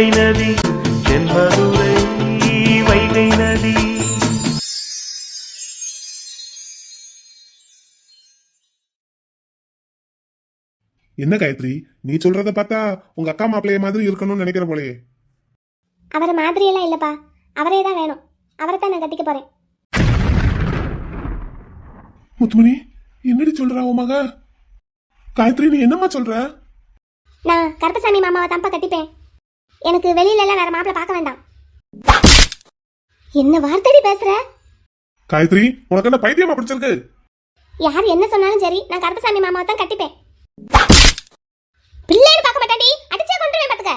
வைகை நதி தென்மதுரை வைகை நதி. என்ன காயத்ரி? நீ சொல்றத பார்த்தா உங்க அக்கா மாப்பிள்ளைய மாதிரி இருக்கணும்னு நினைக்கிற போலயே. அவரை மாதிரியெல்லாம் இல்லைப்பா. அவரே தான் வேணும். அவரை தான் நான் கட்டிக்க போறேன். முத்துமணி என்னடி சொல்றா உன் மக? காயத்ரி நீ என்னம்மா சொல்ற? நான் கருப்பசாமி மாமாவை தான்ப்பா கட்டிப்பேன். எனக்கு வெளியில எல்லாம் வேற மாப்பிள்ள பார்க்க வேண்டாம். என்ன வார்த்தடி பேசுற? காயத்ரி உனக்கு என்ன பைத்தியமா பிடிச்சிருக்கு? யார் என்ன சொன்னாலும் சரி நான் கருப்பசாமி மாமாவை தான் கட்டிப்பேன். பிள்ளைன்னு பார்க்க மாட்டாடி அடிச்சா கொண்டுருவேன் பாத்துக்க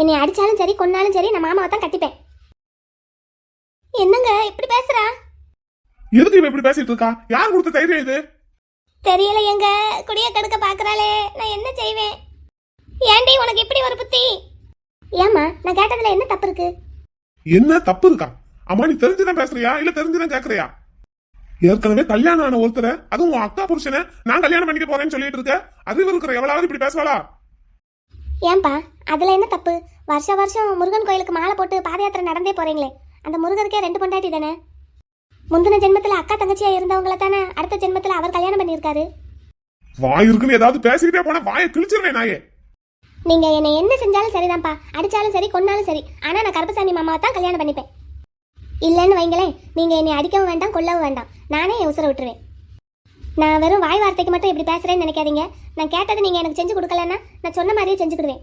என்னை அடிச்சாலும் சரி கொன்னாலும் சரி நான் மாமாவை தான் கட்டிப்பேன். என்னங்க இப்படி பேசுறா? எதுக்கு இவ இப்படி பேசிட்டு இருக்கா? யார் கொடுத்த தைரியம் இது? தெரியல எங்க குடிய கெடுக்க பாக்குறாளே நான் என்ன செய்வேன்? ஏண்டி உனக்கு இப்படி ஒரு புத்தி? ஏமா நான் கேட்டதுல என்ன தப்பு இருக்கு? என்ன தப்பு இருக்கா? அம்மா நீ தெரிஞ்சுதான் பேசுறியா? இல்ல தெரிஞ்சுதான் கேக்குறியா? ஏற்கனவே கல்யாணம் ஆன ஒருத்தரை அதுவும் உன் அக்கா புருஷனை நான் கல்யாணம் பண்ணிக்க போறேன்னு சொல்லிட்டு இருக்க. அறிவு இருக்கிற எவ்வளவு இப்படி பேசுவாளா? ஏன்பா அதுல என்ன தப்பு? வருஷ வருஷம் முருகன் கோயிலுக்கு மாலை போட்டு பாத யாத்திரை நடந்தே போறீங்களே. அந்த முருகருக்கே ரெண்டு பொண்டாட்டி தானே? முந்தின ஜென்மத்துல அக்கா தங்கச்சியா இருந்தவங்கள தானே அடுத்த ஜென்மத்துல அவர் கல்யாணம் பண்ணியிருக்காரு? வாய் இருக்குன்னு ஏதாவது பேசிக்கிட்டே போனா வாயை கிழிச்சிருவேன் நாயே. நீங்க என்னை என்ன செஞ்சாலும் சரிதான்ப்பா. அடிச்சாலும் சரி கொன்னாலும் சரி. ஆனா நான் கருப்பசாமி மாமாவை தான் கல்யாணம் பண்ணிப்பேன். இல்லைன்னு வைங்களேன் நீங்க என்னை அடிக்கவும் வேண்டாம் கொல்லவும் வேண்டாம். நானே என் உசுரை விட்டுருவேன். நான் வெறும் வாய் வார்த்தைக்கு மட்டும் இப்படி பேசுறேன்னு நினைக்காதீங்க. நான் கேட்டது நீங்க எனக்கு செஞ்சு கொடுக்கலன்னா நான் சொன்ன மாதிரியே செஞ்சுக்கிடுவேன்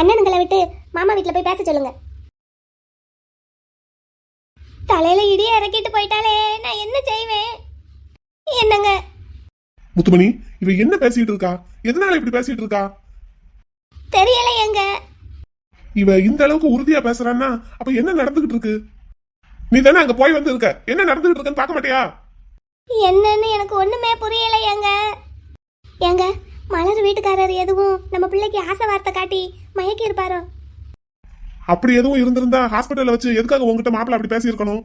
அண்ணனுங்களை விட்டு மாமா வீட்டில் போய் பேச சொல்லுங்க. தலையில இடியே இறக்கிட்டு போயிட்டாலே நான் என்ன செய்வேன்? என்னங்க? முத்துமணி இவ என்ன பேசிட்டு இருக்கா? எதனால இப்படி பேசிட்டு இருக்கா? தெரியல எங்க இவ இந்த அளவுக்கு உறுதியா பேசுறான்னா அப்ப என்ன நடந்துகிட்டு இருக்கு? நீ தானே அங்க போய் வந்து இருக்க என்ன நடந்துகிட்டு இருக்குன்னு பார்க்க மாட்டியா? என்னன்னு எனக்கு ஒண்ணுமே புரியல ஏங்க மலர் வீட்டுக்காரர் எதுவும் நம்ம பிள்ளைக்கு ஆசை வார்த்தை காட்டி மயக்கி இருப்பாரோ அப்படி எதுவும் இருந்திருந்தா ஹாஸ்பிட்டல்ல வச்சு எதுக்காக உங்ககிட்ட மாப்பிள்ள அப்படி பேசி இருக்கணும்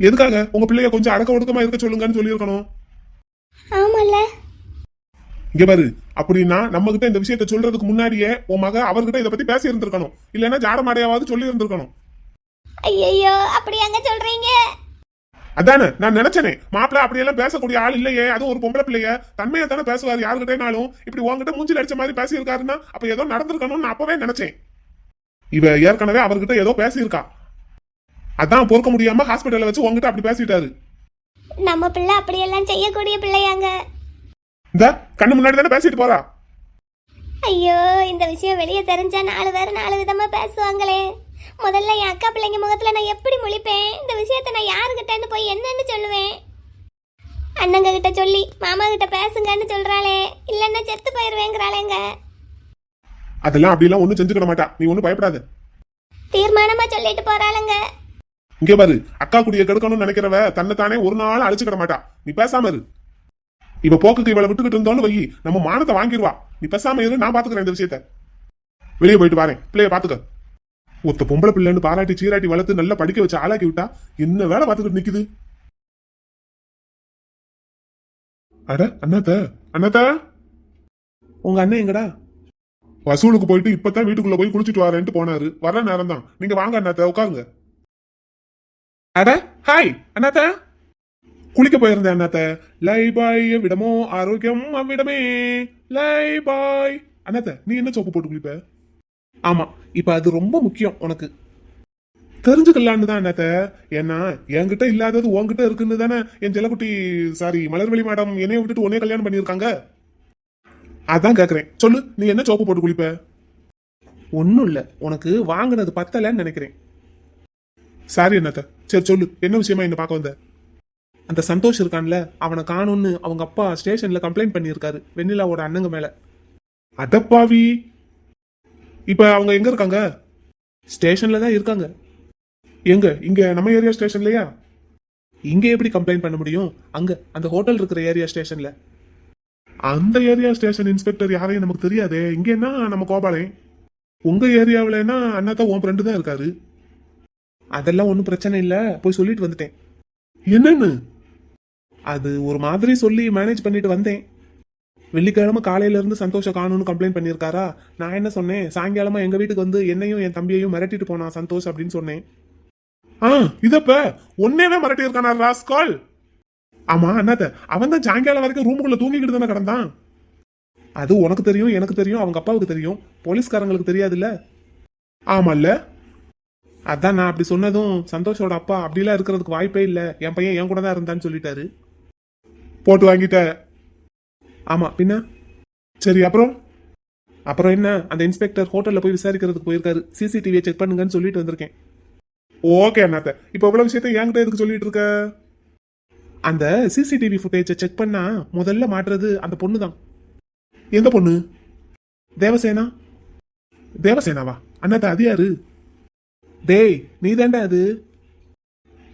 எதுக்காக? உங்க பிள்ளைய கொஞ்சம் அடக்க ஒடுக்கமா இருக்க சொல்லுங்கன்னு சொல்லியிருக்கணும். ஆமால்ல. இங்க பாரு அப்படின்னா நம்ம கிட்ட இந்த விஷயத்த சொல்றதுக்கு முன்னாடியே உன் மக அவர்கிட்ட இதை பத்தி பேசி இருந்திருக்கணும் இல்லைன்னா ஜாட மாடையாவது சொல்லி இருந்திருக்கணும் ஐயோ அப்படி அங்க சொல்றீங்க? அதானே நான் நினைச்சனே. மாப்பிள்ள அப்படியெல்லாம் பேசக்கூடிய ஆள் இல்லையே அதுவும் ஒரு பொம்பளை பிள்ளைய. தன்மையை தானே பேசுவாரு யாருக்கிட்டேனாலும் இப்படி உங்ககிட்ட மூஞ்சில் அடிச்ச மாதிரி பேசியிருக்காருன்னா அப்ப ஏதோ நடந்திருக்கணும்னு நான் அப்பவே நினைச்சேன். இவ ஏற்கனவே அவர்கிட்ட ஏதோ பேசியிருக்கா. அதான் பொறுக்க முடியாம ஹாஸ்பிட்டல்ல வச்சு உங்ககிட்ட அப்படி பேசிட்டாரு. நம்ம பிள்ளை அப்படியெல்லாம் செய்யக்கூடிய பிள்ளையாங்க. இந்த கண்ணு முன்னாடி தானே பேசிட்டு போறா? ஐயோ இந்த விஷயம் வெளியே தெரிஞ்சா நாலு பேர் நாலு விதமா பேசுவாங்களே. முதல்ல என் அக்கா பிள்ளைங்க முகத்துல நான் எப்படி முழிப்பேன்? இந்த விஷயத்த நான் யாருக்கிட்டன்னு போய் என்னன்னு சொல்லுவேன்? அண்ணங்க கிட்ட சொல்லி மாமா கிட்ட பேசுங்கன்னு சொல்றாளே. இல்லைன்னா செத்து போயிருவேங்கிறாளேங்க. அதெல்லாம் அப்படிலாம் ஒண்ணும் செஞ்சுக்கிட மாட்டா. நீ ஒண்ணும் பயப்படாத. தீர்மானமா சொல்லிட்டு போறாளுங்க. இங்க பாரு அக்கா குடிய கெடுக்கணும்னு நினைக்கிறவ தன்னை தானே ஒரு நாள் அழிச்சுக்கிட மாட்டா. நீ பேசாம இரு. இவ போக்குக்கு இவளை விட்டுக்கிட்டு இருந்தோன்னு வை நம்ம மானத்தை வாங்கிடுவா. நீ பேசாம இரு நான் பாத்துக்கிறேன் இந்த விஷயத்த. வெளியே போயிட்டு வரேன். பிள்ளைய பாத்துக்க. ஒத்த பொம்பளை பிள்ளைன்னு பாராட்டி சீராட்டி வளர்த்து நல்லா படிக்க வச்சு ஆளாக்கி விட்டா என்ன வேலை பார்த்துக்கிட்டு நிக்குது? அட அண்ணாத்த. அண்ணாத்த. உங்க அண்ணன் எங்கடா? வசூலுக்கு போயிட்டு இப்பதான் வீட்டுக்குள்ள போய் குளிச்சுட்டு வரேன்ட்டு போனாரு. வர நேரம் தான் நீங்க வாங்க அண்ணாத்த. உட்காருங்க. அட ஹாய் அண்ணாத்த. குளிக்க போயிருந்தேன் அண்ணாத்த. லை பாய் விடமோ ஆரோக்கியம் அவ்விடமே. லை பாய். அண்ணாத்த நீ என்ன சோப்பு போட்டு குளிப்ப? ஆமா இப்ப அது ரொம்ப முக்கியம் உனக்கு. தெரிஞ்சுக்கலான்னு தான் அண்ணாத்த. ஏன்னா என்கிட்ட இல்லாதது உன்கிட்ட இருக்குன்னு தானே என் ஜெலக்குட்டி சாரி மலர்வெளி மேடம் என்னைய விட்டுட்டு உன்னைய கல்யாணம் பண்ணியிருக்காங்க? அதான் கேக்குறேன். சொல்லு நீ என்ன சோப்பு போட்டு குளிப்ப? ஒன்னும் இல்ல. உனக்கு வாங்கினது பத்தலன்னு நினைக்கிறேன். சாரி என்னத்த சரி சொல்லு. என்ன விஷயமா என்ன பார்க்க வந்த? அந்த சந்தோஷ் இருக்கான்ல அவனை காணும்னு அவங்க அப்பா ஸ்டேஷன்ல கம்ப்ளைண்ட் பண்ணியிருக்காரு வெண்ணிலாவோட அண்ணங்க மேல. அதப்பாவி இப்ப அவங்க எங்க இருக்காங்க? ஸ்டேஷன்ல தான் இருக்காங்க. எங்க? இங்க நம்ம ஏரியா ஸ்டேஷன்லயா? இங்க எப்படி கம்ப்ளைண்ட் பண்ண முடியும்? அங்க அந்த ஹோட்டல் இருக்கிற ஏரியா ஸ்டேஷன்ல. அந்த ஏரியா ஸ்டேஷன் இன்ஸ்பெக்டர் யாரையும் நமக்கு தெரியாதே. இங்க என்ன நம்ம கோபாலன்? உங்க ஏரியாவிலன்னா அண்ணா தான் உன் ஃப்ரெண்டு தான் இருக்காரு? அதெல்லாம் ஒன்றும் பிரச்சனை இல்லை. போய் சொல்லிட்டு வந்துட்டேன். என்னன்னு? அது ஒரு மாதிரி சொல்லி மேனேஜ் பண்ணிட்டு வந்தேன். வெள்ளிக்கிழமை காலையில இருந்து சந்தோஷம் காணும்னு கம்ப்ளைண்ட் பண்ணியிருக்காரா நான் என்ன சொன்னேன்? சாயங்காலமா எங்க வீட்டுக்கு வந்து என்னையும் என் தம்பியையும் மிரட்டிட்டு போனான் சந்தோஷ் அப்படின்னு சொன்னேன். ஆ இதப்ப ஒன்னேவே மிரட்டி இருக்கானா ராஸ்கால்? ஆமா அண்ணாத்த அவன் தான் சாயங்காலம் வரைக்கும் ரூமுக்குள்ள தூங்கிக்கிட்டு தானே கிடந்தான். அது உனக்கு தெரியும் எனக்கு தெரியும் அவங்க அப்பாவுக்கு தெரியும். போலீஸ்காரங்களுக்கு தெரியாதுல்ல? ஆமால்ல. அதான் நான் அப்படி சொன்னதும் சந்தோஷோட அப்பா அப்படிலாம் இருக்கிறதுக்கு வாய்ப்பே இல்லை. என் பையன் என் கூட தான் இருந்தான்னு சொல்லிட்டாரு. போட்டு வாங்கிட்ட ஆமா பின்ன? சரி அப்புறம்? அப்புறம் என்ன? அந்த இன்ஸ்பெக்டர் ஹோட்டல்ல போய் விசாரிக்கிறதுக்கு போயிருக்காரு. சிசிடிவியை செக் பண்ணுங்கன்னு சொல்லிட்டு வந்திருக்கேன். ஓகே அண்ணாத்த. இப்போ இவ்வளவு விஷயத்த என்கிட்ட எதுக்கு சொல்லிட்டு இருக்க? அந்த சிசிடிவி ஃபுட்டேஜை செக் பண்ணா முதல்ல மாட்டுறது அந்த பொண்ணு தான் எந்த பொண்ணு? தேவசேனா? தேவசேனாவா? அண்ணாத்த அது யாரு? டேய் நீ அது.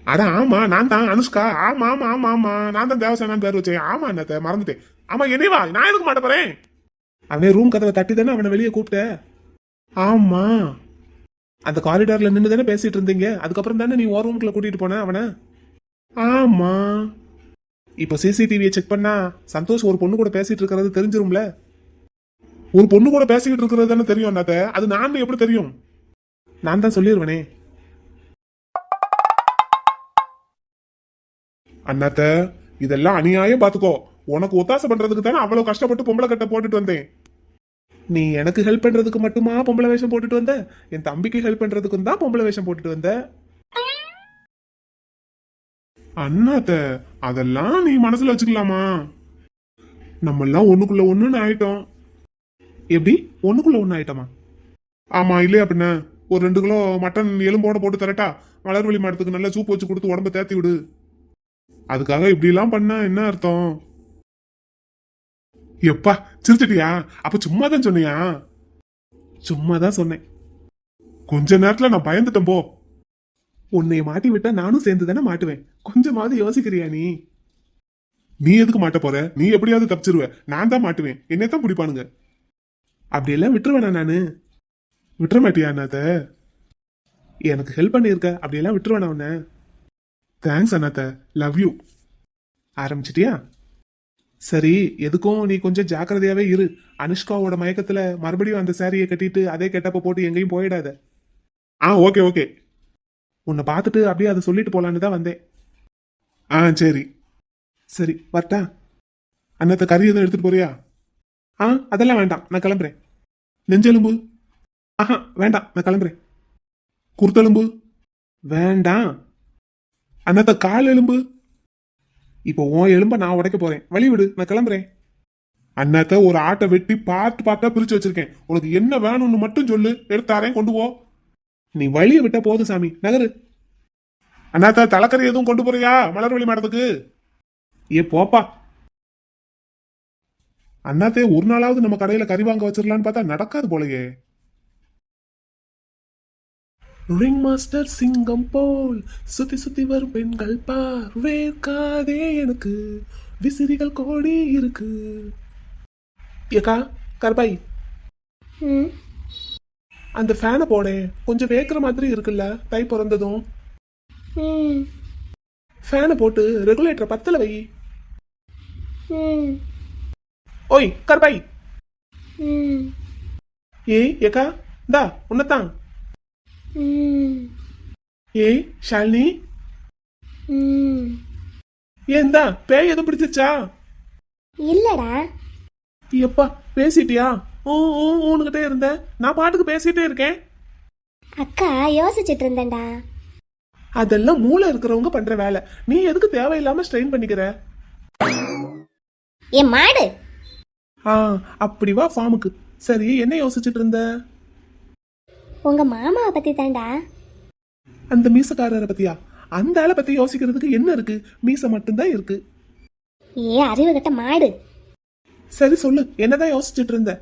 அட ஆமா நான் தான் அனுஷ்கா. ஆமா ஆமா ஆமா ஆமா. நான் தான் தேவசேனா பேர் வச்சேன் ஆமா அண்ணாத்த. மறந்துட்டேன். ஆமா என்னவா நான் எதுக்கு மாட்ட போறேன்? அவன் ரூம் கதவை தட்டி தானே அவனை வெளியே கூப்பிட்ட. ஆமா. அந்த காரிடார்ல நின்று தானே பேசிட்டு இருந்தீங்க? அதுக்கப்புறம் தானே நீ ஓ ரூம்குள்ள கூட்டிட்டு போன அவனை? ஆமா. இப்போ சிசிடிவியை செக் பண்ணா சந்தோஷ் ஒரு பொண்ணு கூட பேசிட்டு இருக்கிறது தெரிஞ்சிரும்ல? ஒரு பொண்ணு கூட பேசிக்கிட்டு இருக்கிறது தானே தெரியும் அண்ணாத்த. அது நான் எப்படி தெரியும்? நான் தான் சொல்லிடுவேனே அண்ணாத்த இதெல்லாம் அநியாயம் பாத்துக்கோ. உனக்கு ஒத்தாசை பண்றதுக்கு தானே அவ்வளவு கஷ்டப்பட்டு பொம்பளை கட்ட போட்டுட்டு வந்தேன். நீ எனக்கு ஹெல்ப் பண்றதுக்கு மட்டுமா பொம்பளை வேஷம் போட்டுட்டு வந்த? என் தம்பிக்கு ஹெல்ப் பண்றதுக்கும் தான் பொம்பளை வேஷம் போட்டுட்டு வந்த? அண்ணாத்த அதெல்லாம் நீ மனசுல வச்சுக்கலாமா? நம்ம எல்லாம் ஒண்ணுக்குள்ள ஒண்ணுன்னு ஆயிட்டோம். எப்படி? ஒண்ணுக்குள்ள ஒண்ணு ஆயிட்டோமா? ஆமா இல்லையா அப்படின்ன ஒரு ரெண்டு கிலோ மட்டன் எலும்போட போட்டு தரட்டா. மலர்வழி மரத்துக்கு நல்லா சூப் வச்சு கொடுத்து உடம்ப தேத்தி விடு. அதுக்காக இப்படிலாம் பண்ணா என்ன அர்த்தம்? எப்பா சிரிச்சிட்டியா? அப்ப சும்மா தான் சொன்னியா? சும்மா தான் சொன்னேன். கொஞ்ச நேரத்துல நான் பயந்துட்டேன் போ. உன்னைய மாட்டி விட்டா நானும் சேர்ந்து தானே மாட்டுவேன். கொஞ்சமாவது யோசிக்கிறியா நீ? நீ எதுக்கு மாட்ட போற? நீ எப்படியாவது தப்பிச்சிருவ. நான் தான் மாட்டுவேன். என்னை தான் பிடிப்பானுங்க. அப்படியெல்லாம் விட்டுருவேனா நானு? விட்டுற மாட்டியா அண்ணாத்த? எனக்கு ஹெல்ப் பண்ணியிருக்க. அப்படியெல்லாம் விட்டுருவேனா உன்ன? தேங்க்ஸ் அண்ணாத்த லவ் யூ ஆரம்பிச்சிட்டியா? சரி எதுக்கும் நீ கொஞ்சம் ஜாக்கிரதையாவே இரு. அனுஷ்காவோட மயக்கத்துல மறுபடியும் அந்த சாரியை கட்டிட்டு அதே கெட்டப்ப போட்டு எங்கேயும் போயிடாத. ஆ ஓகே ஓகே. உன்னை பார்த்துட்டு அப்படியே அதை சொல்லிட்டு போலான்னு தான் வந்தேன். ஆ சரி. சரி வரட்டா. அண்ணத்தை கறி எதுவும் எடுத்துட்டு போறியா? ஆ அதெல்லாம் வேண்டாம். நான் கிளம்புறேன். நெஞ்செலும்பு? ஆஹா வேண்டாம். நான் கிளம்புறேன். குருத்தெலும்பு? வேண்டாம். அன்னத்த கால் எலும்பு. இப்போ உன் எலும்ப நான் உடைக்க போறேன். வழி விடு நான் கிளம்புறேன். அன்னத்த ஒரு ஆட்டை வெட்டி பார்த்து பார்த்தா பிரிச்சு வச்சிருக்கேன். உனக்கு என்ன வேணும்னு மட்டும் சொல்லு. எடுத்தாரேன் கொண்டு போ. நீ வழியை விட்ட போதும் சாமி. நகரு. அண்ணாத்த தலைக்கறி எதுவும் கொண்டு போறியா? மலர்வழி மடத்துக்கு ஏ போப்பா. அண்ணாத்தே ஒரு நாளாவது நம்ம கடையில கறி வாங்க வச்சிடலான்னு பார்த்தா நடக்காது போலயே. ரிங் மாஸ்டர் சிங்கம் போல் சுத்தி சுத்தி வரும் பெண்கள் பார். வேர்க்காதே எனக்கு. விசிறிகள் கோடி இருக்கு. ஏக்கா கர்பாய் ம். அந்த ஃபேனை போடேன் கொஞ்சம் வேக்கிற மாதிரி இருக்குல்ல தை பிறந்ததும். ம். ஃபேனை போட்டு ரெகுலேட்டரை பத்தல வை. ம். ஓய் கர்பாய் ம். ஏய் ஏக்கா தா உன்னதான் ம் ஏய் ஷாலினி. ஏந்தா பேய் எதுவும் பிடிச்சிருச்சா? இல்லடா. எப்பா பேசிட்டியா? ஓ ஓ உன்கிட்ட இருந்த. நான் பாட்டுக்கு பேசிட்டே இருக்கேன். அக்கா யோசிச்சுட்டு இருந்தேன்டா. அதெல்லாம் மூளை இருக்கிறவங்க பண்ற வேலை. நீ எதுக்கு தேவையில்லாம ஸ்ட்ரெயின் பண்ணிக்கிற? என் மாடு. ஆ அப்படி வா ஃபார்முக்கு சரி என்ன யோசிச்சுட்டு இருந்த? உங்க மாமாவை பத்தி தான்டா. அந்த மீசக்காரரை பத்தியா? அந்த ஆளை பத்தி யோசிக்கிறதுக்கு என்ன இருக்கு? மீசை மட்டும்தான் இருக்கு. ஏ அறிவு கட்ட மாடு. சரி சொல்லு. என்னதான் யோசிச்சுட்டு இருந்த?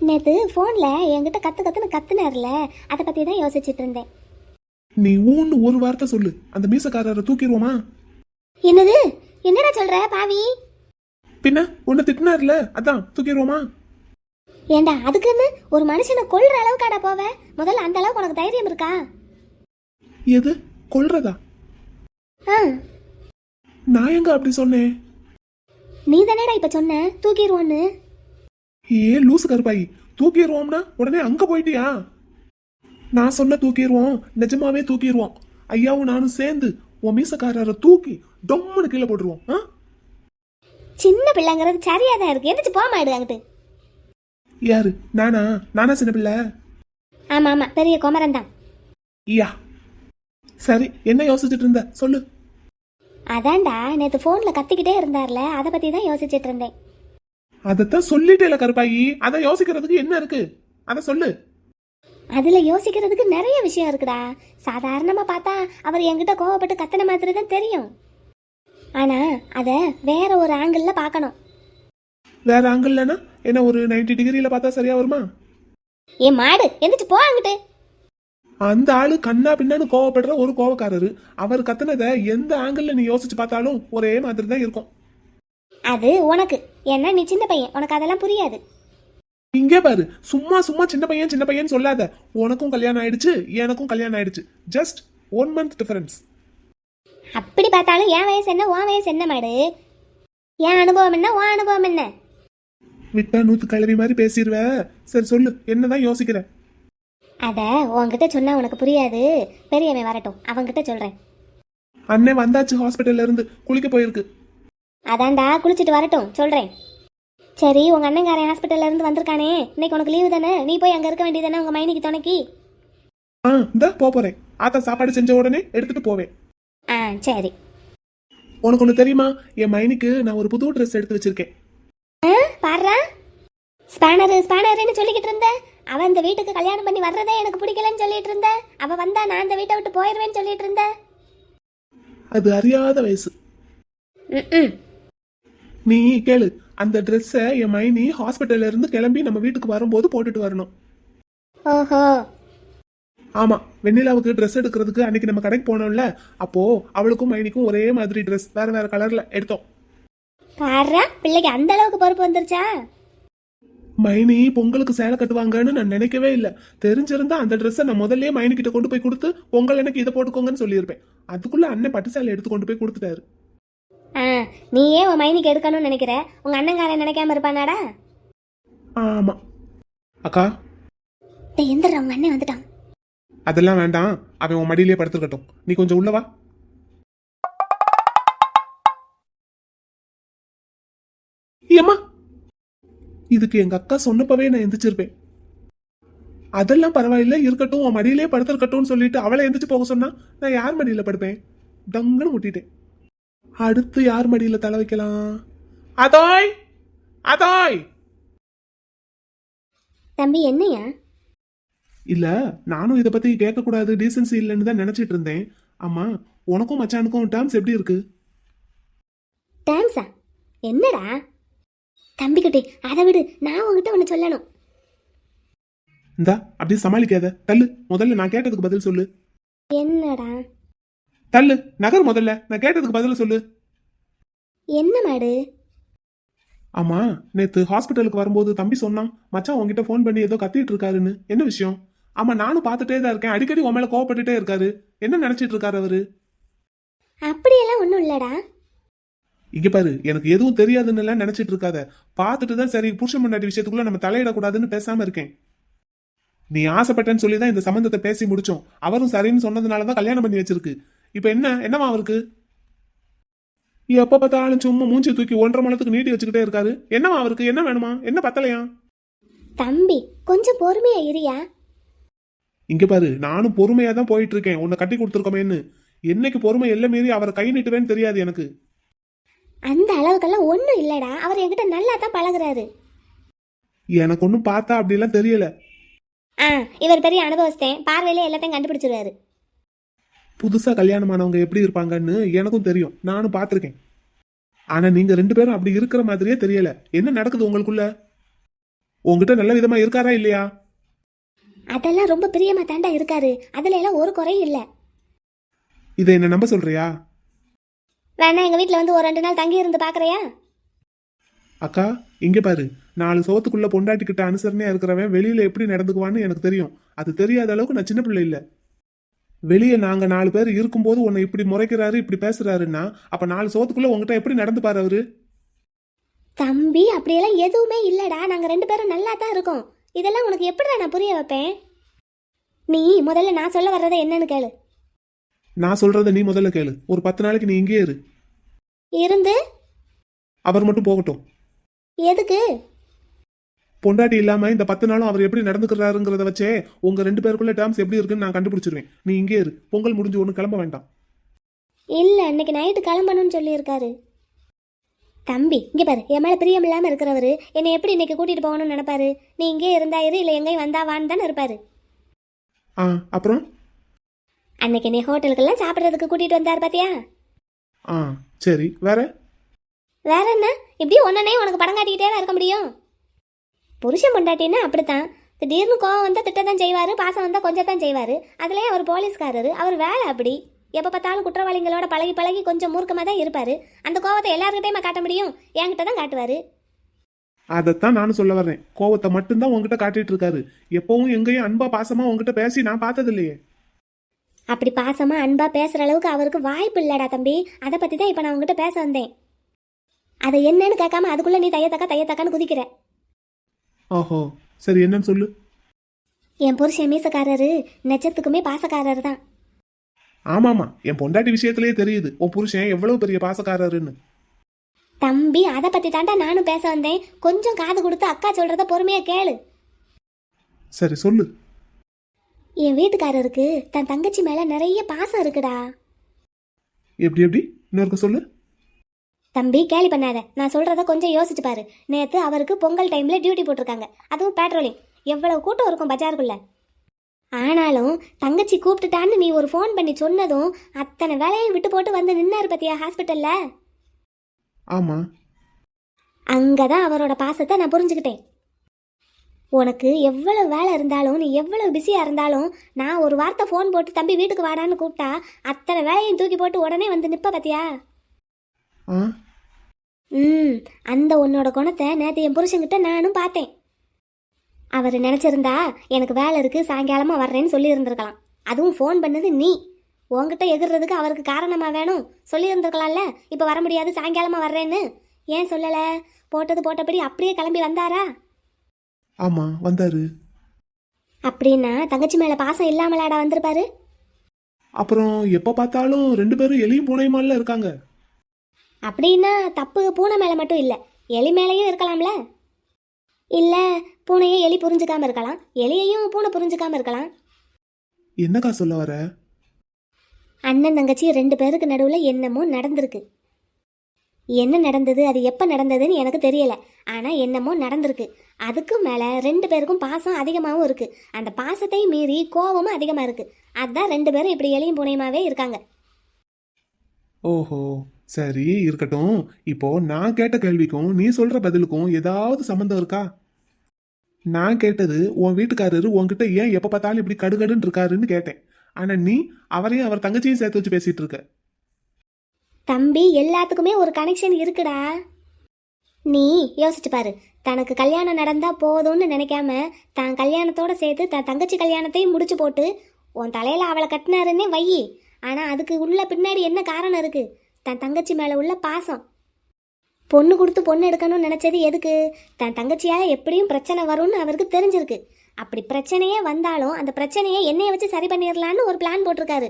நேத்து போன்ல என்கிட்ட கத்து கத்துன்னு கத்துனார்ல. அதை பத்தி தான் யோசிச்சுட்டு இருந்தேன். நீ ஊன்னு ஒரு வார்த்தை சொல்லு. அந்த மீசக்காரரை தூக்கிடுவோமா? என்னது? என்னடா சொல்ற பாவி? பின்ன உன்னை திட்டினார்ல? அதான் தூக்கிடுவோமா? ஏண்டா அதுக்குன்னு ஒரு மனுஷனை கொல்ற அளவுக்காடா போவ? முதல்ல அந்த அளவுக்கு உனக்கு தைரியம் இருக்கா? எது? கொல்றதா? ஆ. நான் எங்க அப்படி சொன்னேன்? நீ தானேடா இப்ப சொன்ன? தூக்கிடுவோன்னு. ஏ லூசு கருப்பாயி. தூக்கிடுவோம்னா உடனே அங்க போயிட்டியா? நான் சொன்ன தூக்கிடுவோம் நிஜமாவே தூக்கிடுவோம். ஐயாவும் நானும் சேர்ந்து உன் மீசக்காரரை தூக்கி டொம்முன்னு கீழே போட்டுருவோம் ஆ? சின்ன பிள்ளைங்கிறது சரியா தான் இருக்கு. எந்திரிச்சு போக மாடு அங்கிட்டு. யாரு? நானா? நானா சின்ன பிள்ளை? ஆமா ஆமா பெரிய குமரன் தான் யா. சரி என்ன யோசிச்சுட்டு இருந்த? சொல்லு. அதான்டா நேத்து போன்ல கத்திக்கிட்டே இருந்தார்ல அதை பத்தி தான் யோசிச்சுட்டு இருந்தேன். அதைத்தான் சொல்லிட்டேல கருப்பாயி. அதை யோசிக்கிறதுக்கு என்ன இருக்கு? அதை சொல்லு. அதுல யோசிக்கிறதுக்கு நிறைய விஷயம் இருக்குடா. சாதாரணமா பார்த்தா அவர் என்கிட்ட கோவப்பட்டு கத்தன மாதிரி தான் தெரியும். ஆனா அத வேற ஒரு ஆங்கிள் பார்க்கணும். வேற ஆங்கிள்லனா என்ன ஒரு 90 டிகிரியில பார்த்தா சரியா வருமா? ஏ மாடு எந்திரிச்சு போ அங்கிட்டு. அந்த ஆளு கண்ணா பின்னான்னு கோவப்படுற ஒரு கோவக்காரரு. அவர் கத்துனதை எந்த ஆங்கிள் நீ யோசிச்சு பார்த்தாலும் ஒரே மாதிரி தான் இருக்கும். அது உனக்கு. ஏன்னா நீ சின்ன பையன். உனக்கு அதெல்லாம் புரியாது. இங்கே பாரு. சும்மா சும்மா சின்ன பையன் சின்ன பையன் சொல்லாத. உனக்கும் கல்யாணம் ஆயிடுச்சு எனக்கும் கல்யாணம் ஆயிடுச்சு. ஜஸ்ட் ஒன் மந்த் டிஃபரன்ஸ் அப்படி பார்த்தாலும் என் வயசு என்ன? உன் வயசு என்ன மாடு? என் அனுபவம் என்ன? உன் அனுபவம் என்ன? விட்டா நூத்து கழுவி மாதிரி பேசிடுவ சரி சொல்லு என்னதான் யோசிக்கிற? அத உன்கிட்ட சொன்னா உனக்கு புரியாது. பெரியவன் வரட்டும் அவன்கிட்ட சொல்றேன். அண்ணன் வந்தாச்சு ஹாஸ்பிட்டல்ல இருந்து குளிக்க போயிருக்கு. அதான்டா குளிச்சுட்டு வரட்டும் சொல்றேன். சரி உங்க அண்ணங்காரன் ஹாஸ்பிட்டல்ல இருந்து வந்திருக்கானே. இன்னைக்கு உனக்கு லீவு தானே? நீ போய் அங்க இருக்க வேண்டியதானே உங்க மைனிக்கு துணைக்கி? ஆ இந்த போறேன். ஆத்தா சாப்பாடு செஞ்ச உடனே எடுத்துட்டு போவேன். ஆ சரி. உனக்கு ஒன்று தெரியுமா? என் மைனிக்கு நான் ஒரு புது ட்ரெஸ் எடுத்து வச்சிருக்கேன். பாடுறா. ஸ்பேனர் ஸ்பேனர்னு சொல்லிக்கிட்டு இருந்த. அவன் இந்த வீட்டுக்கு கல்யாணம் பண்ணி வர்றதே எனக்கு பிடிக்கலன்னு சொல்லிட்டு இருந்த. அவ வந்தா நான் இந்த வீட்டை விட்டு போயிடுவேன்னு சொல்லிட்டு இருந்த. அது அறியாத வயசு. நீ கேளு அந்த ட்ரெஸ்ஸை என் மைனி ஹாஸ்பிட்டல்ல இருந்து கிளம்பி நம்ம வீட்டுக்கு வரும்போது போட்டுட்டு வரணும். ஓஹோ. ஆமா வெண்ணிலாவுக்கு ட்ரெஸ் எடுக்கிறதுக்கு அன்னைக்கு நம்ம கடைக்கு போனோம்ல அப்போ அவளுக்கும் மைனிக்கும் ஒரே மாதிரி ட்ரெஸ் வேற வேற கலர்ல எடுத்தோம். பாடுறா பிள்ளைக்கு அந்த அளவுக்கு பொறுப்பு வந்துருச்சா? மைனி பொங்கலுக்கு சேலை கட்டுவாங்கன்னு நான் நினைக்கவே இல்லை. தெரிஞ்சிருந்தா அந்த ட்ரெஸ்ஸை நான் முதல்லயே மைனி கிட்ட கொண்டு போய் கொடுத்து பொங்கல் எனக்கு இதை போட்டுக்கோங்கன்னு சொல்லியிருப்பேன். அதுக்குள்ள அண்ணன் பட்டு சேலை எடுத்து கொண்டு போய் கொடுத்துட்டாரு. ஆ நீ ஏன் உன் மைனிக்கு எடுக்கணும்னு நினைக்கிற? உங்க அண்ணங்காரன் நினைக்காம இருப்பானாடா? ஆமா. அக்கா. டேய் எந்திர உங்க அண்ணன் வந்துட்டான். அதெல்லாம் வேண்டாம். அவன் உன் மடியிலே படுத்துருக்கட்டும். நீ கொஞ்சம் உள்ள வா. இதுக்கு எங்க அக்கா சொன்னப்பவே நான் எந்திரிச்சிருப்பேன். அதெல்லாம் பரவாயில்ல இருக்கட்டும் உன் மடியிலே படுத்திருக்கட்டும்னு சொல்லிட்டு அவளை எந்திரிச்சு போக சொன்னா நான் யார் மடியில படுப்பேன்? டங்குன்னு முட்டிட்டேன். அடுத்து யார் மடியில தலை வைக்கலாம்? அதோய்! அதோய்! தம்பி என்னையா? இல்ல நானும் இதை பத்தி கேட்க கூடாது டீசன்சி இல்லைன்னு தான் நினைச்சிட்டு இருந்தேன். ஆமா உனக்கும் மச்சானுக்கும் டேர்ம்ஸ் எப்படி இருக்கு? டான்ஸா என்னடா? தம்பி குட்டி அதை விடு. நான் உங்ககிட்ட ஒன்று சொல்லணும். இந்தா அப்படியே சமாளிக்காத. தள்ளு. முதல்ல நான் கேட்டதுக்கு பதில் சொல்லு. என்னடா? தள்ளு. நகர் முதல்ல. நான் கேட்டதுக்கு பதில் சொல்லு. என்ன மாடு? ஆமா நேத்து ஹாஸ்பிட்டலுக்கு வரும்போது தம்பி சொன்னான் மச்சான் உன்கிட்ட ஃபோன் பண்ணி ஏதோ கத்திட்டு இருக்காருன்னு. என்ன விஷயம்? ஆமா நானும் பார்த்துட்டே தான் இருக்கேன். அடிக்கடி உன் மேல கோவப்பட்டுட்டே இருக்காரு. என்ன நினைச்சிட்டு இருக்காரு அவரு? அப்படியெல்லாம் ஒன்றும் இல்லடா. இங்க பாரு எனக்கு எதுவும் தெரியாதுன்னு எல்லாம் நினைச்சிட்டு இருக்காத பார்த்துட்டு தான் சரி புருஷன் முன்னாடி விஷயத்துக்குள்ள நம்ம தலையிடக்கூடாதுன்னு பேசாம இருக்கேன். நீ ஆசைப்பட்டேன்னு சொல்லி தான் இந்த சம்பந்தத்தை பேசி முடிச்சோம். அவரும் சரின்னு சொன்னதுனால தான் கல்யாணம் பண்ணி வச்சிருக்கு. இப்போ என்ன என்னவா அவருக்கு? எப்ப பார்த்தாலும் சும்மா மூஞ்சி தூக்கி ஒன்றரை மணத்துக்கு நீட்டி வச்சுக்கிட்டே இருக்காரு. என்னவா அவருக்கு? என்ன வேணுமா? என்ன பத்தலையா? தம்பி கொஞ்சம் பொறுமையா இரியா? இங்க பாரு நானும் பொறுமையா தான் போயிட்டு இருக்கேன். உன்னை கட்டி கொடுத்துருக்கோமேன்னு. என்னைக்கு பொறுமை எல்லை மீறி அவரை கை நீட்டுவேன்னு தெரியாது எனக்கு. அந்த அளவுக்கெல்லாம் ஒன்றும் இல்லடா. அவர் என்கிட்ட நல்லா தான் பழகுறாரு. எனக்கு ஒன்றும் பார்த்தா அப்படிலாம் தெரியல. ஆ இவர் பெரிய அனுபவஸ்தேன். பார்வையிலே எல்லாத்தையும் கண்டுபிடிச்சிருவாரு. புதுசா கல்யாணமானவங்க எப்படி இருப்பாங்கன்னு எனக்கும் தெரியும். நானும் பார்த்துருக்கேன். ஆனா நீங்க ரெண்டு பேரும் அப்படி இருக்கிற மாதிரியே தெரியல. என்ன நடக்குது உங்களுக்குள்ள? உங்ககிட்ட நல்ல விதமா இருக்காரா இல்லையா? அதெல்லாம் ரொம்ப பிரியமா தாண்டா இருக்காரு. அதுல எல்லாம் ஒரு குறையும் இல்லை. இதை என்ன நம்ப சொல்றியா? வேணா எங்க வீட்டில் வந்து ஒரு ரெண்டு நாள் தங்கி இருந்து பார்க்கறியா அக்கா இங்க பாரு. நாலு சோத்துக்குள்ள பொண்டாட்டிக்கிட்ட அனுசரணையா இருக்கிறவன் வெளியில எப்படி நடந்துக்குவான்னு எனக்கு தெரியும். அது தெரியாத அளவுக்கு நான் சின்ன பிள்ளை இல்ல. வெளியே நாங்க நாலு பேர் இருக்கும்போது உன்னை இப்படி முறைக்கிறாரு இப்படி பேசுறாருன்னா அப்ப நாலு சோத்துக்குள்ள உங்ககிட்ட எப்படி நடந்துப்பாரு அவரு? தம்பி அப்படியெல்லாம் எதுவுமே இல்லடா. நாங்க ரெண்டு பேரும் நல்லா தான் இருக்கோம். இதெல்லாம் உனக்கு எப்படிடா நான் புரிய வைப்பேன்? நீ முதல்ல நான் சொல்ல வர்றதை என்னன்னு கேளு. நான் சொல்றத நீ முதல்ல கேளு. ஒரு பத்து நாளைக்கு நீ இங்கே இரு. இருந்து? அவர் மட்டும் போகட்டும். எதுக்கு? பொண்டாட்டி இல்லாம இந்த பத்து நாளும் அவர் எப்படி நடந்துக்கிறாருங்கிறத வச்சே உங்க ரெண்டு பேருக்குள்ள டேர்ம்ஸ் எப்படி இருக்குன்னு நான் கண்டுபிடிச்சிருவேன். நீ இங்கே இரு. பொங்கல் முடிஞ்சு ஒன்று கிளம்ப வேண்டாம். இல்ல இன்னைக்கு நைட்டு கிளம்பணும்னு சொல்லியிருக்காரு. தம்பி இங்க பாரு. என் மேல பிரியம் இல்லாம இருக்கிறவரு. என்னை எப்படி இன்னைக்கு கூட்டிட்டு போகணும்னு நினைப்பாரு? நீ இங்கே இருந்தாயிரு இல்ல எங்கேயும் வந்தா வான்னு தானே இருப்பாரு. ஆ அப்புறம்? அன்னைக்கு நீ ஹோட்டலுக்கெல்லாம் சாப்பிட்றதுக்கு கூட்டிட்டு வந்தார் பாத்தியா? ஆ சரி. வேற? வேற என்ன? இப்படி ஒன்னனே உனக்கு படம் காட்டிக்கிட்டே இருக்க முடியும். புருஷன் பொண்டாட்டின்னா அப்படித்தான். திடீர்னு கோவம் வந்தால் திட்ட தான் செய்வார் பாசம் வந்தால் கொஞ்சம் தான் செய்வார். அதுலேயே அவர் போலீஸ்காரரு அவர் வேலை அப்படி. எப்போ பார்த்தாலும் குற்றவாளிகளோட பழகி பழகி கொஞ்சம் மூர்க்கமாக தான் இருப்பார். அந்த கோவத்தை எல்லாருக்கிட்டையுமா காட்ட முடியும். என்கிட்ட தான் காட்டுவார். அதைத்தான் நானும் சொல்ல வர்றேன். கோவத்தை மட்டும்தான் உங்ககிட்ட காட்டிட்டு இருக்காரு. எப்பவும் எங்கேயும் அன்பா பாசமா உங்ககிட்ட பேசி நான் பார்த்தது இல்லையே அப்படி பாசமாக அன்பாக பேசுகிற அளவுக்கு அவருக்கு வாய்ப்பு இல்லைடா தம்பி. அதை பற்றி தான் இப்போ நான் உங்ககிட்ட பேச வந்தேன். அதை என்னன்னு கேட்காம அதுக்குள்ளே நீ தையத்தக்கா தையத்தக்கான்னு குதிக்கிற. ஓஹோ சரி என்னன்னு சொல்லு. என் புருஷன் மீசக்காரரு நெச்சத்துக்குமே பாசக்காரர் தான் ஆமாமா என் பொண்டாட்டி விஷயத்திலேயே தெரியுது. உன் புருஷன் எவ்வளவு பெரிய பாசக்காரருன்னு. தம்பி அதை பற்றி தாண்டா நானும் பேச வந்தேன். கொஞ்சம் காது கொடுத்து அக்கா சொல்கிறத பொறுமையாக கேளு. சரி சொல்லு. என் வீட்டுக்காரருக்கு தன் தங்கச்சி மேலே நிறைய பாசம் இருக்குடா. எப்படி எப்படி? இன்னொருக்க சொல்லு. தம்பி கேலி பண்ணாத. நான் சொல்கிறத கொஞ்சம் யோசிச்சு பாரு. நேற்று அவருக்கு பொங்கல் டைமில் டியூட்டி போட்டிருக்காங்க. அதுவும் பேட்ரோலிங் எவ்வளவு கூட்டம் இருக்கும் பஜாருக்குள்ள? ஆனாலும் தங்கச்சி கூப்பிட்டுட்டான்னு நீ ஒரு ஃபோன் பண்ணி சொன்னதும் அத்தனை வேலையும் விட்டு போட்டு வந்து நின்னாரு பத்தியா ஹாஸ்பிட்டலில் ஆமா. அங்கே தான் அவரோட பாசத்தை நான் புரிஞ்சுக்கிட்டேன். உனக்கு எவ்வளவு வேலை இருந்தாலும் நீ எவ்வளவு பிஸியாக இருந்தாலும் நான் ஒரு வார்த்தை ஃபோன் போட்டு தம்பி வீட்டுக்கு வாடான்னு கூப்பிட்டா அத்தனை வேலையும் தூக்கி போட்டு உடனே வந்து நிப்ப பத்தியா? ஆ? ம் அந்த உன்னோட குணத்தை நேற்று என் புருஷன்கிட்ட நானும் பார்த்தேன். அவர் நினச்சிருந்தா எனக்கு வேலை இருக்குது சாயங்காலமாக வர்றேன்னு சொல்லி இருந்திருக்கலாம் அதுவும் ஃபோன் பண்ணது நீ. உன்கிட்ட எகிறதுக்கு அவருக்கு காரணமாக வேணும். சொல்லி இருந்திருக்கலாம்ல இப்போ வர முடியாது சாயங்காலமாக வர்றேன்னு. ஏன் சொல்லலை? போட்டது போட்டபடி அப்படியே கிளம்பி வந்தாரா? ஆமா வந்தாரு. அப்படின்னா தங்கச்சி மேலே பாசம் இல்லாமலாடா வந்திருப்பாரு? அப்புறம் எப்ப பார்த்தாலும் ரெண்டு பேரும் எலியும் பூனையுமால இருக்காங்க. அப்படின்னா தப்பு பூனை மேலே மட்டும் இல்லை எலி மேலேயும் இருக்கலாம்ல? இல்லை பூனையை எலி புரிஞ்சுக்காம இருக்கலாம் எலியையும் பூனை புரிஞ்சுக்காம இருக்கலாம். என்னக்கா சொல்ல வர? அண்ணன் தங்கச்சி ரெண்டு பேருக்கு நடுவில் என்னமோ நடந்திருக்கு. என்ன நடந்தது அது எப்போ நடந்ததுன்னு எனக்கு தெரியல ஆனால் என்னமோ நடந்திருக்கு. அதுக்கும் மேலே ரெண்டு பேருக்கும் பாசம் அதிகமாகவும் இருக்குது அந்த பாசத்தையும் மீறி கோபமும் அதிகமாக இருக்குது அதான் ரெண்டு பேரும் இப்படி எளியும் புனையமாகவே இருக்காங்க. ஓஹோ சரி இருக்கட்டும். இப்போ நான் கேட்ட கேள்விக்கும் நீ சொல்ற பதிலுக்கும் ஏதாவது சம்மந்தம் இருக்கா? நான் கேட்டது உன் வீட்டுக்காரரு உன்கிட்ட ஏன் எப்ப பார்த்தாலும் இப்படி கடுகடுன்னு இருக்காருன்னு கேட்டேன். ஆனா நீ அவரையும் அவர் தங்கச்சியும் சேர்த்து வச்சு பேசிட்டு இருக்க. தம்பி எல்லாத்துக்குமே ஒரு கனெக்ஷன் இருக்குடா. நீ யோசிச்சு பாரு. தனக்கு கல்யாணம் நடந்தால் போதும்னு நினைக்காம தான் கல்யாணத்தோடு சேர்த்து தன் தங்கச்சி கல்யாணத்தையும் முடிச்சு போட்டு உன் தலையில் அவளை கட்டினாருன்னே வையி ஆனால் அதுக்கு உள்ள பின்னாடி என்ன காரணம் இருக்குது தன் தங்கச்சி மேலே உள்ள பாசம். பொண்ணு கொடுத்து பொண்ணு எடுக்கணும்னு நினச்சது எதுக்கு? தன் தங்கச்சியால் எப்படியும் பிரச்சனை வரும்னு அவருக்கு தெரிஞ்சிருக்கு. அப்படி பிரச்சனையே வந்தாலும் அந்த பிரச்சனையை என்னைய வச்சு சரி பண்ணிடலான்னு ஒரு பிளான் போட்டிருக்காரு.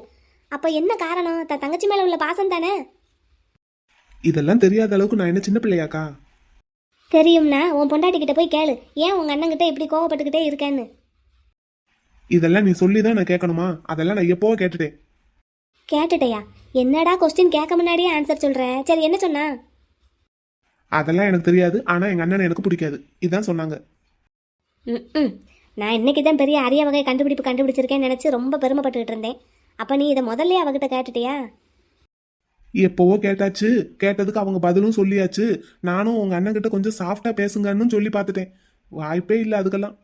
அப்போ என்ன காரணம்? தன் தங்கச்சி மேலே உள்ள பாசம் தானே? இதெல்லாம் தெரியாத அளவுக்கு நான் என்ன சின்ன பிள்ளையாக்கா? தெரியும்னா உன் பொண்டாட்டி கிட்ட போய் கேளு. ஏன் உங்க அண்ணன் கிட்ட இப்படி கோவப்பட்டுக்கிட்டே இருக்கேன்னு? இதெல்லாம் நீ சொல்லி தான் நான் கேட்கணுமா? அதெல்லாம் நான் எப்போவோ கேட்டுட்டேன். கேட்டுட்டையா? என்னடா கொஸ்டின் கேட்க முன்னாடியே ஆன்சர் சொல்ற? சரி என்ன சொன்னா? அதெல்லாம் எனக்கு தெரியாது. ஆனா எங்க அண்ணனை எனக்கு பிடிக்காது. இதான் சொன்னாங்க. ம் நான் இன்னைக்கு தான் பெரிய அரிய வகை கண்டுபிடிப்பு கண்டுபிடிச்சிருக்கேன்னு நினச்சி ரொம்ப பெருமைப்பட்டுக்கிட்டு இருந்தேன். அப்போ நீ இதை முதல்ல அவகிட்ட கேட்டுட்டியா? எப்போவோ கேட்டாச்சு. கேட்டதுக்கு அவங்க பதிலும் சொல்லியாச்சு. நானும் உங்க அண்ணன் கிட்ட கொஞ்சம் சாஃப்டா பேசுங்கன்னு சொல்லி பார்த்துட்டேன். வாய்ப்பே இல்லை அதுக்கெல்லாம்.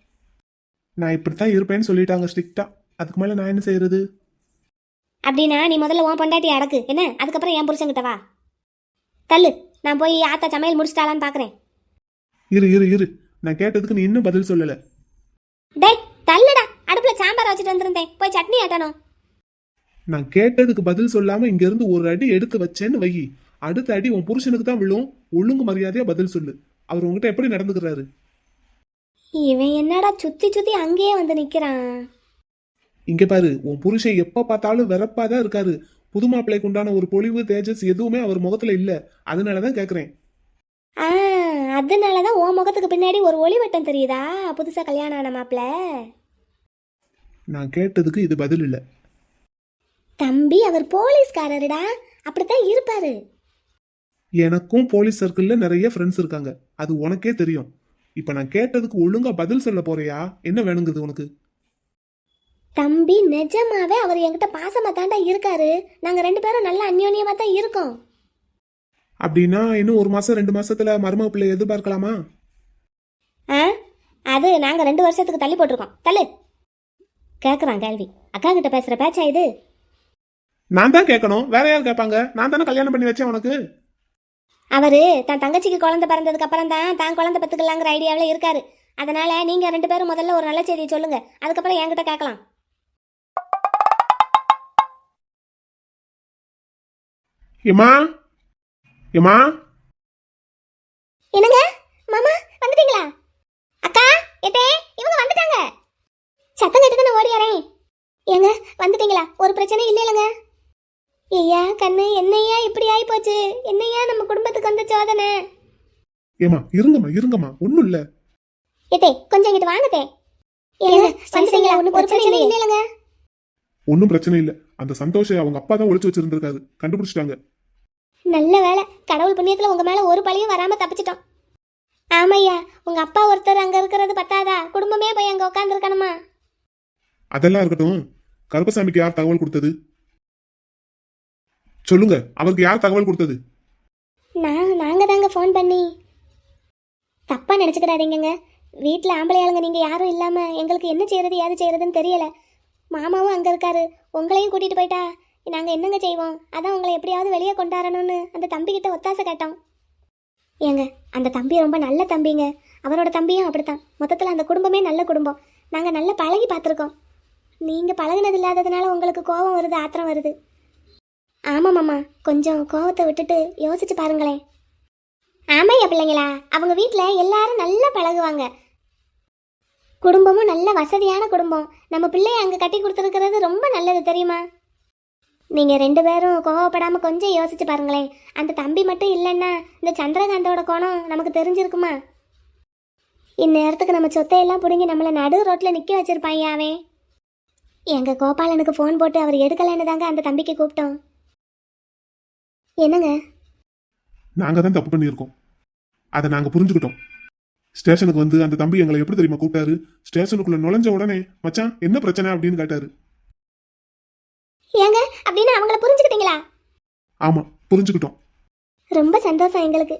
நான் இப்படித்தான் இருப்பேன்னு சொல்லிட்டாங்க ஸ்ட்ரிக்டா அதுக்கு மேல நான் என்ன செய்யறது அப்படின்னா நீ முதல்ல உன் பொண்டாட்டி அடக்கு. என்ன? அதுக்கப்புறம் என் புருஷன்கிட்ட வா. தள்ளு. நான் போய் ஆத்தா சமையல் முடிச்சிட்டாளான்னு பார்க்குறேன் இரு இரு இரு. நான் கேட்டதுக்கு நீ இன்னும் பதில் சொல்லல. டேய் தள்ளுடா. அடுப்பில் சாம்பார் வச்சுட்டு வந்திருந்தேன். போய் சட்னி ஆட்டணும். நான் கேட்டதுக்கு பதில் சொல்லாம இங்க இருந்து ஒரு அடி எடுத்து வச்சேன்னு வை. அடுத்த அடி உன் புருஷனுக்கு தான் விழும். ஒழுங்கு மரியாதையா பதில் சொல்லு. அவர் உங்ககிட்ட எப்படி நடந்துக்கிறாரு? இவன் என்னடா சுத்தி சுத்தி அங்கேயே வந்து நிக்கிறான். இங்க பாரு உன் புருஷன் எப்ப பார்த்தாலும் வெறப்பாதான் இருக்காரு. புது மாப்பிள்ளைக்கு உண்டான ஒரு பொலிவு தேஜஸ் எதுவுமே அவர் முகத்துல இல்ல. அதனாலதான் கேக்குறேன். அதனாலதான் உன் முகத்துக்கு பின்னாடி ஒரு ஒளிவட்டம் தெரியுதா? புதுசா கல்யாணம் ஆன மாப்பிள்ள. நான் கேட்டதுக்கு இது பதில் இல்ல. தம்பி அவர் போலீஸ்காரருடா. அப்படித்தான் இருப்பாரு. எனக்கும் போலீஸ் சர்க்கிள்ல நிறைய ஃப்ரெண்ட்ஸ் இருக்காங்க. அது உனக்கே தெரியும். இப்ப நான் கேட்டதுக்கு ஒழுங்கா பதில் சொல்ல போறியா? என்ன வேணுங்குது உனக்கு? தம்பி நிஜமாவே அவர் என்கிட்ட பாசமா தாண்டா இருக்காரு. நாங்க ரெண்டு பேரும் நல்ல அந்யோன்யமா தான் இருக்கோம். அப்படின்னா இன்னும் ஒரு மாசம் ரெண்டு மாசத்துல மருமக பிள்ளை எதிர்பார்க்கலாமா? அது நாங்க ரெண்டு வருஷத்துக்கு தள்ளி போட்டிருக்கோம். தள்ளு. கேக்குறான் கேள்வி. அக்கா கிட்ட பேசுற பேச்சா இது? நான் தான் கேட்கணும். வேற யார் கேட்பாங்க? நான் தானே கல்யாணம் பண்ணி வச்சேன் உனக்கு. அவரு தன் தங்கச்சிக்கு குழந்தை பிறந்ததுக்கு அப்புறம் தான் தான் குழந்தை பத்துக்கலாங்கிற ஐடியாவில் இருக்காரு. அதனால நீங்க ரெண்டு பேரும் முதல்ல ஒரு நல்ல செய்தியை சொல்லுங்க. அதுக்கப்புறம் என்கிட்ட கேட்கலாம். ஏமா ஏமா என்னங்க? மாமா வந்துட்டீங்களா? அக்கா எத்தே இவங்க வந்துட்டாங்க. சத்தம் கேட்டு ஓடி வரேன். ஏங்க வந்துட்டீங்களா? ஒரு பிரச்சனை இல்லை இல்லைங்க ஐயா கண்ணு என்னையா இப்படி ஆகி போச்சு என்னையா நம்ம குடும்பத்துக்கு வந்த சோதனை? ஏமா இருங்கம்மா இருங்கம்மா. ஒண்ணும் இல்ல. எத்தே கொஞ்சம் இங்கிட்டு வாங்கத்தே ஏங்க வந்துட்டீங்களா ஒன்றும் பிரச்சனை இல்லை இல்லைங்க ஒன்றும் பிரச்சனை இல்ல. அந்த சந்தோஷ அவங்க அப்பா தான் ஒளிச்சு வச்சிருந்திருக்காரு. கண்டுபிடிச்சிட்டாங்க. நல்ல வேலை. கடவுள் புண்ணியத்துல உங்க மேல ஒரு பழியும் வராம தப்பிச்சிட்டோம். ஆமையா உங்க அப்பா ஒருத்தர் அங்க இருக்கிறது பத்தாதா? குடும்பமே போய் அங்க உட்கார்ந்து இருக்கணுமா அதெல்லாம் இருக்கட்டும். கருப்பசாமிக்கு யார் தகவல் கொடுத்தது? சொல்லுங்க. அவருக்கு யார் தகவல் கொடுத்தது? நான் நாங்க தாங்க ஃபோன் பண்ணி. தப்பா நினைச்சுக்கிறாதீங்க வீட்டில் ஆம்பளை ஆளுங்க நீங்க யாரும் இல்லாம எங்களுக்கு என்ன செய்யறது ஏது செய்யறதுன்னு தெரியல. மாமாவும் அங்க இருக்காரு. உங்களையும் கூட்டிட்டு போயிட்டா. நாங்க என்னங்க செய்வோம்? அதான் உங்களை எப்படியாவது வெளியே கொண்டாடணும்னு அந்த தம்பி கிட்ட ஒத்தாசை கேட்டோம். ஏங்க அந்த தம்பி ரொம்ப நல்ல தம்பிங்க. அவரோட தம்பியும் அப்படித்தான். மொத்தத்தில் அந்த குடும்பமே நல்ல குடும்பம். நாங்கள் நல்லா பழகி பார்த்துருக்கோம். நீங்கள் பழகினது இல்லாததுனால உங்களுக்கு கோபம் வருது ஆத்திரம் வருது. ஆமாம் மாமா. கொஞ்சம் கோவத்தை விட்டுட்டு யோசிச்சு பாருங்களேன். ஆமையா பிள்ளைங்களா. அவங்க வீட்டில் எல்லாரும் நல்லா பழகுவாங்க. குடும்பமும் நல்ல வசதியான குடும்பம். நம்ம பிள்ளைய அங்கே கட்டி கொடுத்துருக்கிறது ரொம்ப நல்லது தெரியுமா? நீங்கள் ரெண்டு பேரும் கோவப்படாமல் கொஞ்சம் யோசிச்சு பாருங்களேன். அந்த தம்பி மட்டும் இல்லைன்னா இந்த சந்திரகாந்தோட கோணம் நமக்கு தெரிஞ்சிருக்குமா? இந்நேரத்துக்கு நம்ம சொத்தையெல்லாம் பிடுங்கி நம்மளை நடு ரோட்டில் நிற்க வச்சிருப்பாயாவே எங்கள் கோபாலனுக்கு ஃபோன் போட்டு அவர் எடுக்கலைன்னு தாங்க அந்த தம்பிக்கு கூப்பிட்டோம். என்னங்க? நாங்க தான் தப்பு பண்ணியிருக்கோம். அதை நாங்க புரிஞ்சுக்கிட்டோம். ஸ்டேஷனுக்கு வந்து அந்த தம்பி எங்களை எப்படி தெரியுமா கூப்பிட்டாரு? ஸ்டேஷனுக்குள்ள நுழைஞ்ச உடனே மச்சான் என்ன பிரச்சனை? அப்படின்னு கேட்டாரு. ஏங்க அப்படின்னு அவங்கள புரிஞ்சுக்கிட்டீங்களா? ஆமா புரிஞ்சுக்கிட்டோம். ரொம்ப சந்தோஷம் எங்களுக்கு.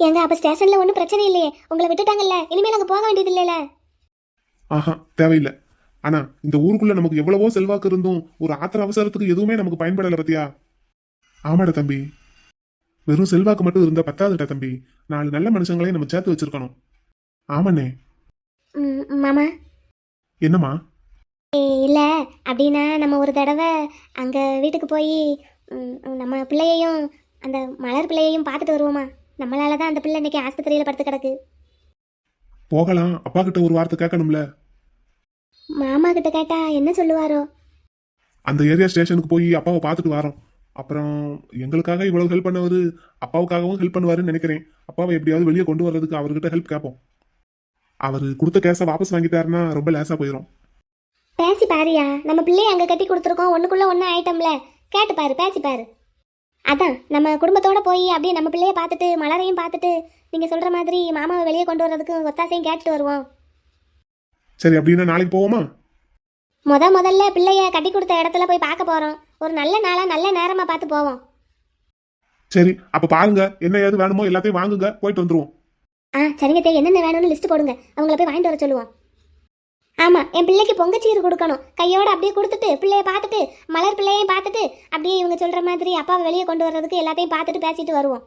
ஏங்க அப்ப ஸ்டேஷன்ல ஒன்றும் பிரச்சனை இல்லையே. உங்களை விட்டுட்டாங்கல்ல. இனிமேல் அங்கே போக வேண்டியது இல்லைல்ல? ஆஹா தேவையில்லை. ஆனா இந்த ஊருக்குள்ள நமக்கு எவ்வளவோ செல்வாக்கு இருந்தும் ஒரு ஆத்திர அவசரத்துக்கு எதுவுமே நமக்கு பயன்படல பத்தியா? ஆமாடா தம்பி. வெறும் செல்வாக்கு மட்டும் இருந்தா பத்தாதுடா தம்பி. நாலு நல்ல மனுஷங்களையும் நம்ம சேர்த்து வச்சிருக்கணும். ஆமாண்ணே. மாமா. என்னம்மா? இல்லை. அப்படின்னா நம்ம ஒரு தடவை அங்கே வீட்டுக்கு போய் நம்ம பிள்ளையையும் அந்த மலர் பிள்ளையையும் பார்த்துட்டு வருவோமா? நம்மளால தான் அந்த பிள்ளை இன்னைக்கு ஆஸ்பத்திரியில் படுத்து கிடக்கு. போகலாம். அப்பா கிட்ட ஒரு வார்த்தை கேட்கணும்ல. மாமா கிட்ட கேட்டா என்ன சொல்லுவாரோ? அந்த ஏரியா ஸ்டேஷனுக்கு போய் அப்பாவை பார்த்துட்டு வரோம். அப்புறம் எங்களுக்காக இவ்வளவு ஹெல்ப் பண்ணவர் அப்பாவுக்காகவும் ஹெல்ப் பண்ணுவாருன்னு நினைக்கிறேன். அப்பாவை எப்படியாவது வெளியே கொண்டு வர்றதுக்கு அவர்கிட்ட ஹெல்ப் கேட்போம் அவர் கொடுத்த கேஸை வாபஸ் வாங்கிட்டாருன்னா ரொம்ப லேசா போயிடும் பேசி பாரியா நம்ம பிள்ளைய அங்கே கட்டி கொடுத்துருக்கோம். ஒன்றுக்குள்ளே ஒன்று ஆயிட்டோம்ல. கேட்டு பாரு பேசி பாரு. அதான் நம்ம குடும்பத்தோட போய் அப்படியே நம்ம பிள்ளைய பார்த்துட்டு மலரையும் பார்த்துட்டு நீங்கள் சொல்கிற மாதிரி மாமாவை வெளியே கொண்டு வர்றதுக்கு ஒத்தாசையும் கேட்டுட்டு வருவோம். சரி அப்படின்னா நாளைக்கு போவோமா? முத முதல்ல பிள்ளைய கட்டி கொடுத்த இடத்துல போய் பார்க்க போகிறோம் ஒரு நல்ல நாளாக நல்ல நேரமாக பார்த்து போவோம். சரி அப்ப பாருங்க என்ன ஏது வேணுமோ எல்லாத்தையும் வாங்குங்க போயிட்டு வந்துருவோம். ஆ சரிங்க தே என்னென்ன வேணும்னு லிஸ்ட் போடுங்க. அவங்கள போய் வாங்கிட்டு வர சொல்லுவோம். ஆமாம் என் பிள்ளைக்கு பொங்கச்சீறு கொடுக்கணும். கையோட அப்படியே கொடுத்துட்டு பிள்ளைய பார்த்துட்டு மலர் பிள்ளையையும் பார்த்துட்டு அப்படியே இவங்க சொல்கிற மாதிரி அப்பாவை வெளியே கொண்டு வர்றதுக்கு எல்லாத்தையும் பார்த்துட்டு பேசிட்டு வருவோம்.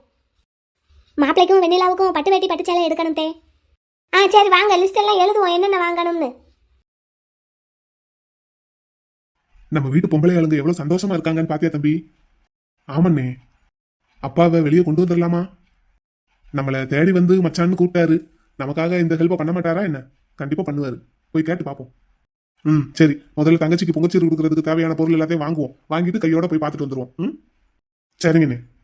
மாப்பிள்ளைக்கும் வெண்ணிலாவுக்கும் பட்டு வேட்டி பட்டு சேலை எடுக்கணும் தே. ஆ சரி வாங்க லிஸ்ட் எல்லாம் எழுதுவோம் என்னென்ன வாங்கணும்னு. நம்ம வீட்டு பொம்பளை ஆளுங்க எவ்வளவு சந்தோஷமா இருக்காங்கன்னு பாத்தியா தம்பி? ஆமண்ணே. அப்பாவை வெளியே கொண்டு வந்துடலாமா? நம்மளை தேடி வந்து மச்சான்னு கூப்பிட்டாரு. நமக்காக இந்த ஹெல்ப்பை பண்ண மாட்டாரா என்ன? கண்டிப்பா பண்ணுவாரு. போய் கேட்டு பார்ப்போம் ம் சரி. முதல்ல தங்கச்சிக்கு பொங்கச்சீர் கொடுக்கறதுக்கு தேவையான பொருள் எல்லாத்தையும் வாங்குவோம். வாங்கிட்டு கையோட போய் பார்த்துட்டு வந்துருவோம். ம்? சரிங்கண்ணே.